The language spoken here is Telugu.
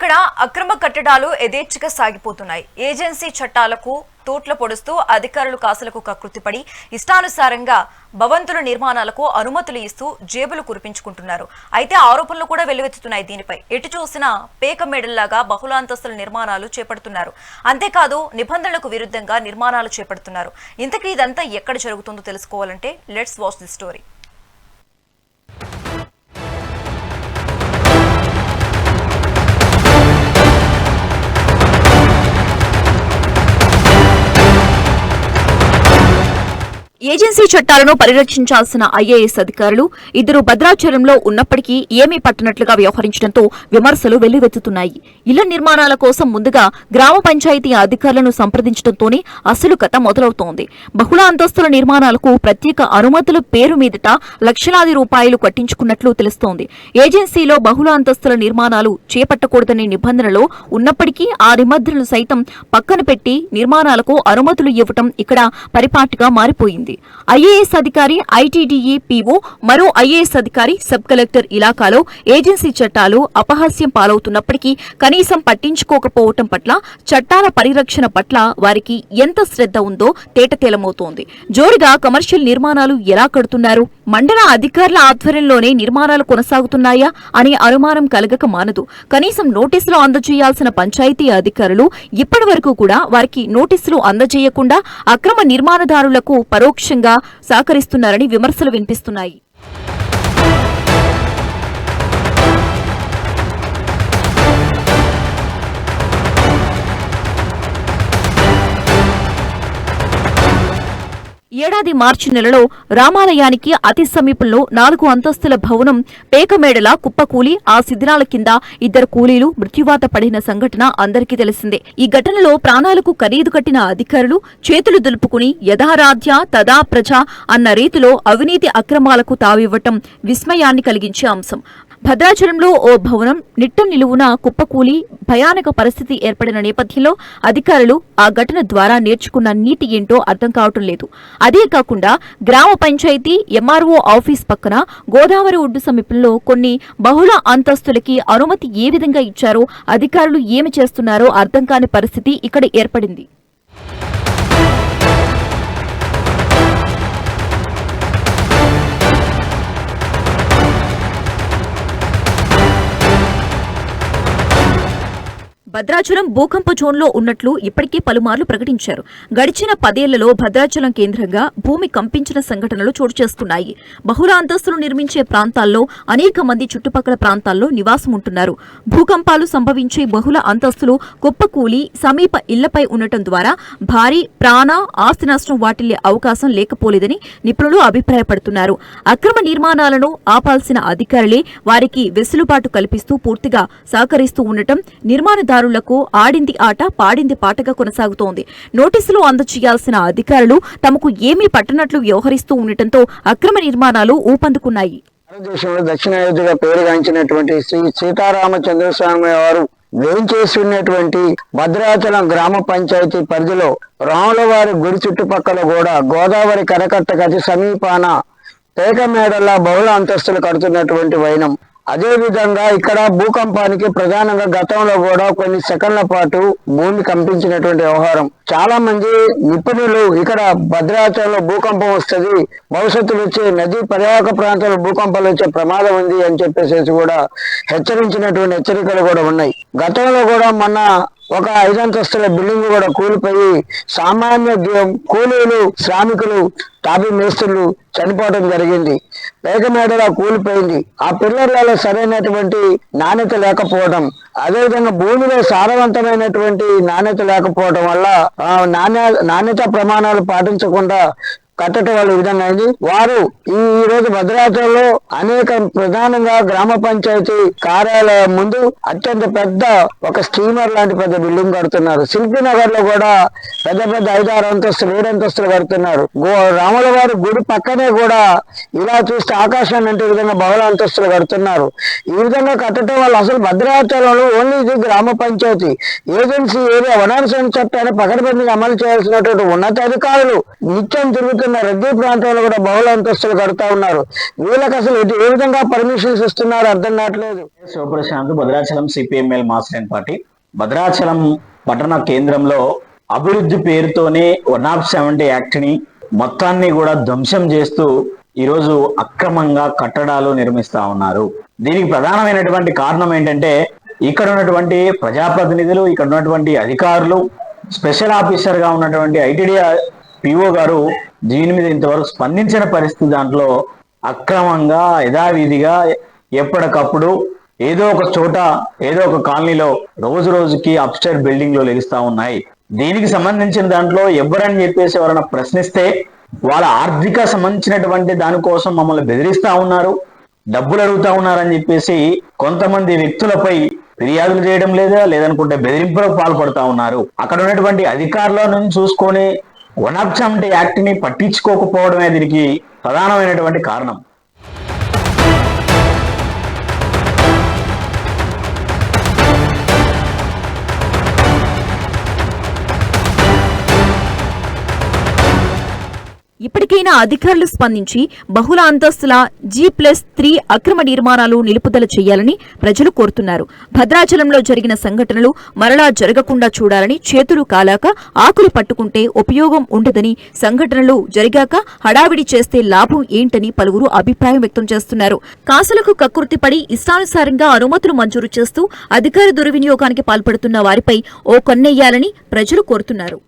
అక్కడ అక్రమ కట్టడాలు యథేచ్ఛగా సాగిపోతున్నాయి. ఏజెన్సీ చట్టాలకు తూట్ల పొడుస్తూ అధికారులు కాసులకు కకృతిపడి ఇష్టానుసారంగా భవంతుల నిర్మాణాలకు అనుమతులు ఇస్తూ జేబులు కురిపించుకుంటున్నారు. అయితే ఆరోపణలు కూడా వెల్లువెత్తుతున్నాయి దీనిపై. ఎటు చూసినా పేక మెడల్లాగా బహుళాంతస్తుల నిర్మాణాలు చేపడుతున్నారు. అంతేకాదు నిబంధనలకు విరుద్ధంగా నిర్మాణాలు చేపడుతున్నారు. ఇంతకీ ఇదంతా ఎక్కడ జరుగుతుందో తెలుసుకోవాలంటే let's watch the story agency చట్టాలను పరిరక్షించాల్సిన ఐఏఎస్ అధికారులు ఇద్దరు భద్రాచలంలో ఉన్నప్పటికీ ఏమీ పట్టనట్లుగా వ్యవహరించడంతో విమర్శలు వెల్లువెత్తుతున్నాయి. ఇళ్ళ నిర్మాణాల కోసం ముందుగా గ్రామ పంచాయతీ అధికారులను సంప్రదించడంతోనే అసలు కథ మొదలవుతోంది. బహుళ అంతస్తుల నిర్మాణాలకు ప్రత్యేక అనుమతుల పేరు మీదట లక్షలాది రూపాయలు కట్టించుకున్నట్లు తెలుస్తోంది. ఏజెన్సీలో బహుళ అంతస్తుల నిర్మాణాలు చేపట్టకూడదనే నిబంధనలో ఉన్నప్పటికీ ఆ నిబంధనలు సైతం పక్కన పెట్టి నిర్మాణాలకు అనుమతులు ఇవ్వటం ఇక్కడ పరిపాటిగా మారిపోయింది. ఐఏఎస్ అధికారి ఐటీడీఏ పీఓ మరో ఐఏఎస్ అధికారి సబ్ కలెక్టర్ ఇలాకాలో ఏజెన్సీ చట్టాలు అపహాస్యం పాలవుతున్నప్పటికీ కనీసం పట్టించుకోకపోవటం పట్ల చట్టాల పరిరక్షణ పట్ల వారికి ఎంత శ్రద్ధ ఉందో తేటతేలమవుతోంది. జోరుగా కమర్షియల్ నిర్మాణాలు ఎలా కడుతున్నారు? మండల అధికారుల ఆధ్వర్యంలోనే నిర్మాణాలు కొనసాగుతున్నాయా అనే అనుమానం కలగక మానదు. కనీసం నోటీసులు అందజేయాల్సిన పంచాయతీ అధికారులు ఇప్పటి వరకు కూడా వారికి నోటీసులు అందజేయకుండా అక్రమ నిర్మాణదారులకు పరోక్ష నిర్లక్ష్యంగా సహకరిస్తున్నారని విమర్శలు వినిపిస్తున్నాయి. ఏడాది మార్చి నెలలో రామాలయానికి అతి సమీపంలో నాలుగు అంతస్తుల భవనం పేకమేడల కుప్పకూలి ఆ శిథిరాల కింద ఇద్దరు కూలీలు మృత్యువాత పడిన సంఘటన అందరికీ తెలిసిందే. ఈ ఘటనలో ప్రాణాలకు ఖరీదు కట్టిన అధికారులు చేతులు దులుపుకుని యథారాధ్య తదా ప్రజ అన్న రీతిలో అవినీతి అక్రమాలకు తావివ్వటం విస్మయాన్ని కలిగించే అంశం. భద్రాచలంలో ఓ భవనం నిట్ట నిలువున కుప్పకూలి భయానక పరిస్థితి ఏర్పడిన నేపథ్యంలో అధికారులు ఆ ఘటన ద్వారా నేర్చుకున్న నీతి ఏంటో అర్థం కావటం లేదు. అదే కాకుండా గ్రామ పంచాయతీ ఎంఆర్ఓ ఆఫీస్ పక్కన గోదావరి ఒడ్డు సమీపంలో కొన్ని బహుళ అంతస్తులకి అనుమతి ఏ విధంగా ఇచ్చారో అధికారులు ఏమి చేస్తున్నారో అర్థం కాని పరిస్థితి ఇక్కడ ఏర్పడింది. భద్రాచలం భూకంప జోన్లో ఉన్నట్లు ఇప్పటికే పలుమార్లు ప్రకటించారు. గడిచిన పదేళ్ళలో భద్రాచలం కేంద్రంగా భూమి కంపించిన సంఘటనలు చోటు చేసుకున్నాయి. బహుళ అంతస్తులు నిర్మించే ప్రాంతాల్లో అనేక మంది చుట్టుపక్కల ప్రాంతాల్లో నివాసం ఉంటున్నారు. భూకంపాలు సంభవించే బహుళ అంతస్తులు కుప్పకూలి సమీప ఇళ్ళపై ఉండటం ద్వారా భారీ ప్రాణ ఆస్తి నష్టం వాటిల్లే అవకాశం లేకపోలేదని నిపుణులు అభిప్రాయపడుతున్నారు. అక్రమ నిర్మాణాలను ఆపాల్సిన అధికారులే వారికి వెసులుబాటు కల్పిస్తూ పూర్తిగా సహకరిస్తూ ఉండటం అధికారులకు ఆడింది ఆట పాడింది పాటగా కొనసాగుతోంది. నోటీసులు అందజేయాల్సిన అధికారులు తమకు ఏమీ పట్టనట్లు వ్యవహరిస్తూ ఉండటంతో అక్రమ నిర్మాణాలు ఊపందుకున్నాయి. భారతదేశంలో దక్షిణాయోధ్యగా పేరుగాంచినటువంటి శ్రీ సీతారామచంద్రస్వామి వారు వేంచేసి ఉన్నటువంటి భద్రాచలం గ్రామ పంచాయతీ పరిధిలో రాములవారి గుడి చుట్టుపక్కల కూడా గోదావరి కరకట్టకు అతి సమీపాన పేకమేడల బహుళ అంతస్తులు కడుతున్నటువంటి వైనం. అదే విధంగా ఇక్కడ భూకంపానికి ప్రధానంగా గతంలో కూడా కొన్ని సెకండ్ల పాటు భూమి కంపించినటువంటి వ్యవహారం. చాలా మంది నిపుణులు ఇక్కడ భద్రాచలంలో భూకంపం వస్తుంది భవిష్యత్తులో వచ్చే నదీ పరివాహక ప్రాంతాల్లో భూకంపాలు వచ్చే ప్రమాదం ఉంది అని చెప్పేసి కూడా హెచ్చరించినటువంటి హెచ్చరికలు కూడా ఉన్నాయి. గతంలో కూడా మొన్న ఒక ఐదంతస్తుల బిల్డింగ్ కూడా కూలిపోయి సామాన్య కూలీలు శ్రామికులు టాపీ మేస్తులు చనిపోవడం జరిగింది. పేకమేడలా కూలిపోయింది. ఆ పిల్లర్లలో సరైనటువంటి నాణ్యత లేకపోవడం అదేవిధంగా భూమిలో సారవంతమైనటువంటి నాణ్యత లేకపోవడం వల్ల ఆ నాణ్య నాణ్యత ప్రమాణాలు పాటించకుండా కట్టడం వల్ల విధంగా అయింది. వారు ఈ రోజు భద్రాచలంలో అనేక ప్రధానంగా గ్రామ పంచాయతీ కార్యాలయం ముందు అత్యంత పెద్ద ఒక స్టీమర్ లాంటి పెద్ద బిల్డింగ్ కడుతున్నారు. శిల్పి లో కూడా పెద్ద పెద్ద ఐదారు అంతస్తులు ఏడు అంతస్తులు కడుతున్నారు. గో రాముల వారి గుడి పక్కనే కూడా ఇలా చూస్తే ఆకాశాన్ని అంటే విధంగా బహుళ అంతస్తులు కడుతున్నారు. ఈ విధంగా కట్టడం వల్ల అసలు భద్రాచలంలో ఓన్లీ ఇది గ్రామ పంచాయతీ. ఏజెన్సీ ఏరియా వనారసన చట్టాన్ని పకడబందీగా అమలు చేయాల్సినటువంటి ఉన్నతాధికారులు నిత్యం తిరుగుతున్న ఉన్న రద్దీ ప్రాంతంలో కూడా బహుళ అంతస్తులు కడుతా ఉన్నారు. వీళ్ళకి అసలు ఏ విధంగా పర్మిషన్స్ ఇస్తున్నారు అర్థం కావట్లేదు. Sivaprasanth Bhadrachalam CPML master party. Bhadrachalam పట్టణ కేంద్రంలో అభివృద్ధి పేరుతోనే వన్ ఆఫ్ సెవెంటీ యాక్ట్ని మొత్తాన్ని కూడా ధ్వంసం చేస్తూ ఈరోజు అక్రమంగా కట్టడాలు నిర్మిస్తా ఉన్నారు. దీనికి ప్రధానమైనటువంటి కారణం ఏంటంటే ఇక్కడ ఉన్నటువంటి ప్రజాప్రతినిధులు ఇక్కడ ఉన్నటువంటి అధికారులు స్పెషల్ ఆఫీసర్గా ఉన్నటువంటి ఐటీడీ పిఓ గారు దీని మీద ఇంతవరకు స్పందించిన పరిస్థితి దాంట్లో అక్రమంగా యథావిధిగా ఎప్పటికప్పుడు ఏదో ఒక చోట ఏదో ఒక కాలనీలో రోజు రోజుకి అప్స్టైర్ బిల్డింగ్లు లెగిస్తూ లెగిస్తా ఉన్నాయి. దీనికి సంబంధించిన దాంట్లో ఎవరని చెప్పేసి ఎవరైనా ప్రశ్నిస్తే వాళ్ళ ఆర్థిక సంబంధించినటువంటి దానికోసం మమ్మల్ని బెదిరిస్తా ఉన్నారు డబ్బులు అడుగుతా ఉన్నారని చెప్పేసి కొంతమంది వ్యక్తులపై ఫిర్యాదులు చేయడం లేదా లేదనుకుంటే బెదిరింపులకు పాల్పడుతా ఉన్నారు. అక్కడ ఉన్నటువంటి అధికారుల నుంచి చూసుకొని వన్ ఆఫ్ యాక్ట్ని పట్టించుకోకపోవడమే దీనికి ప్రధానమైనటువంటి కారణం. ఇప్పటికైనా అధికారులు స్పందించి బహుళ అంతస్తుల జీ ప్లస్ త్రీ అక్రమ నిర్మాణాలు నిలుపుదల చేయాలని ప్రజలు కోరుతున్నారు. భద్రాచలంలో జరిగిన సంఘటనలు మరలా జరగకుండా చూడాలని చేతులు కాలాక ఆకులు పట్టుకుంటే ఉపయోగం ఉండదని సంఘటనలు జరిగాక హడావిడి చేస్తే లాభం ఏంటని పలువురు అభిప్రాయం వ్యక్తం చేస్తున్నారు. కాసులకు కక్కుర్తిపడి ఇష్టానుసారంగా అనుమతులు మంజూరు చేస్తూ అధికార దుర్వినియోగానికి పాల్పడుతున్న వారిపై ఓ కన్నెయ్యాలని ప్రజలు కోరుతున్నారు.